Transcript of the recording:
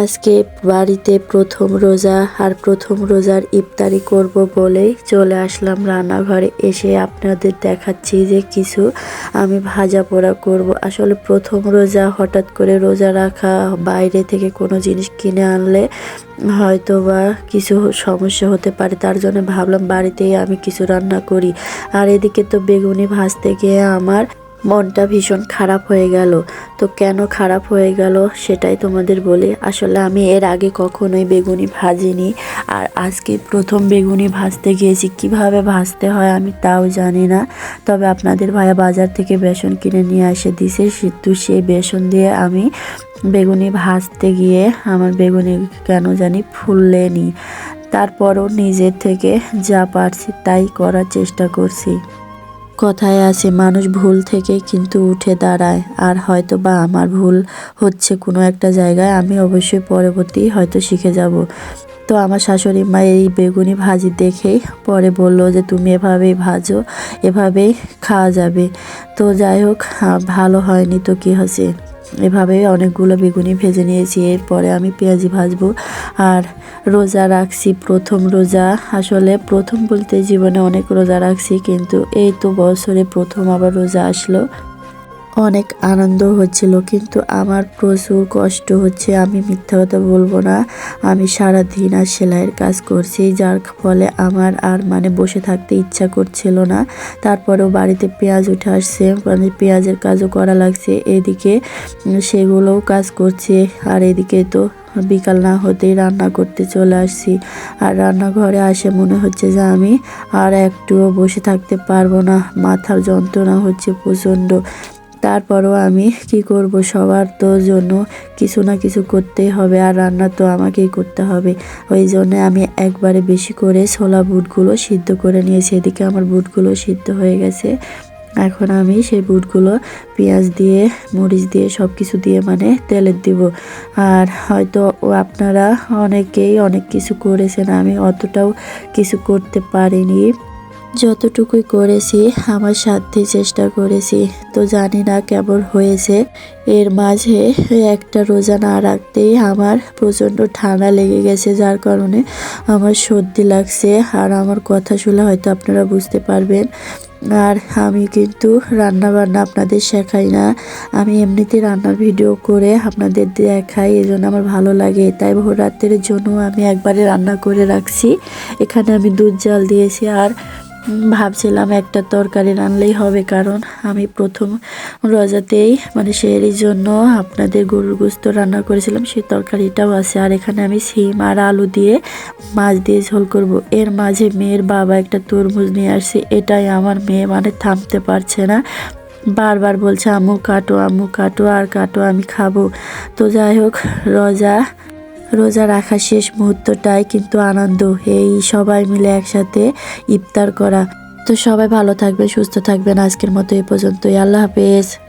আজকে বাড়িতে প্রথম রোজা আর প্রথম রোজার ইফতারি করব বলেই চলে আসলাম রান্নাঘরে। এসে আপনাদের দেখাচ্ছি যে কিছু আমি ভাজা পোড়া করব। আসলে প্রথম রোজা হঠাৎ করে রোজা রাখা, বাইরে থেকে কোনো জিনিস কিনে আনলে হয়তো বা কিছু সমস্যা হতে পারে। তার জন্য ভাবলাম বাড়িতেই আমি কিছু রান্না করি। আর এদিকে তো বেগুনি ভাজতে গিয়ে আমার মনটা ভীষণ খারাপ হয়ে গেল। তো কেন খারাপ হয়ে গেল সেটাই তোমাদের বলি। আসলে আমি এর আগে কখনোই বেগুনি ভাজিনি। আর আজকে প্রথম বেগুনি ভাজতে গিয়েছি। কীভাবে ভাজতে হয় আমি তাও জানি না। তবে আপনাদের ভাইয়া বাজার থেকে বেসন কিনে নিয়ে এসে দিছে। কিন্তু সেই বেসন দিয়ে আমি বেগুনি ভাজতে গিয়ে আমার বেগুনি কেন জানি ফুললেনি। তারপরও নিজের থেকে যা পারছি তাই করার চেষ্টা করছি। কথায় আছে, মানুষ ভুল থেকে কিন্তু উঠে দাঁড়ায়, আর হয়তো বা আমার ভুল হচ্ছে কোনো একটা জায়গায়, আমি অবশ্যই পরবর্তী হয়তো শিখে যাব। তো আমার শাশুড়ি মা এই বেগুনি ভাজি দেখেই পরে বলল যে, তুমি এভাবেই ভাজো, এভাবেই খাওয়া যাবে। তো যাই হোক ভালো হয়নি তো কী হয়েছে? এভাবে অনেকগুলো বেগুনি ভেজে নিয়েছি। এরপরে আমি পেঁয়াজি ভাজবো। আর রোজা রাখছি, প্রথম রোজা। আসলে প্রথম বলতে জীবনে অনেক রোজা রাখছি, কিন্তু এই তো বছরে প্রথম আবার রোজা আসলো। অনেক আনন্দ হচ্ছিল, কিন্তু আমার প্রচুর কষ্ট হচ্ছে। আমি মিথ্যা কথা বলব না। আমি সারা দিন আর সেলাইয়ের কাজ করছি, যার ফলে আমার আর মানে বসে থাকতে ইচ্ছা করছিল না। তারপরেও বাড়িতে পেঁয়াজ উঠে আসছে মানে পেঁয়াজের কাজও করা লাগছে। এদিকে সেগুলোও কাজ করছে, আর এদিকে তো বিকাল না হতেই রান্না করতে চলে আসছি। আর রান্নাঘরে আসে মনে হচ্ছে যে আমি আর একটুও বসে থাকতে পারব না। মাথার যন্ত্রণা হচ্ছে প্রচণ্ড। তারপরও আমি কি করব? সবার তো জন্য কিছু না কিছু করতেই হবে আর রান্না তো আমাকেই করতে হবে। ওই জন্য আমি একবারে বেশি করে ছোলা বুটগুলো সিদ্ধ করে নিয়েছি। এদিকে আমার বুটগুলো সিদ্ধ হয়ে গেছে। এখন আমি সেই বুটগুলো পেঁয়াজ দিয়ে, মরিচ দিয়ে সব কিছু দিয়ে মানে তেলের দিব। আর হয়তো আপনারা অনেকেই অনেক কিছু করেছেন। আমি অতটাও কিছু করতে পারিনি। যতটুকুই করেছি, আমার সাধ্যে চেষ্টা করেছি। তো জানি না কেমন হয়েছে। এর মাঝে একটা রোজা না রাখতেই আমার প্রচণ্ড ঠান্ডা লেগে গেছে, যার কারণে আমার সর্দি লাগছে। আর আমার কথা শুনে হয়তো আপনারা বুঝতে পারবেন। আর আমি কিন্তু রান্না বান্না আপনাদের শেখাই না। আমি এমনিতে রান্নার ভিডিও করে আপনাদের দেখাই এই জন্য আমার ভালো লাগে। তাই ভোর রাত্রের জন্য আমি একবারে রান্না করে রাখছি। এখানে আমি দুধ জাল দিয়েছি আর ভাবছিলাম একটা তরকারি রানলেই হবে, কারণ আমি প্রথম রজাতেই মানে সেরির জন্য আপনাদের গরুর গোস্ত রান্না করেছিলাম, সেই তরকারিটাও আছে। আর এখানে আমি সিম আর আলু দিয়ে মাছ দিয়ে ঝোল করব। এর মাঝে মেয়ের বাবা একটা তরমুজ নিয়ে আসছে, এটাই আমার মেয়ে মানে থামতে পারছে না। বারবার বলছে, আম্মু, কাটো আম্মু, কাটো, আর কাটো, আমি খাব। তো যাই হোক, রোজা রোজা রাখা শেষ মুহূর্তটাই কিন্তু আনন্দ। এই সবাই মিলে একসাথে ইফতার করা। তো সবাই ভালো থাকবে সুস্থ থাকবেন। আজকের মতো এই পর্যন্তই। আল্লাহ হাফেজ।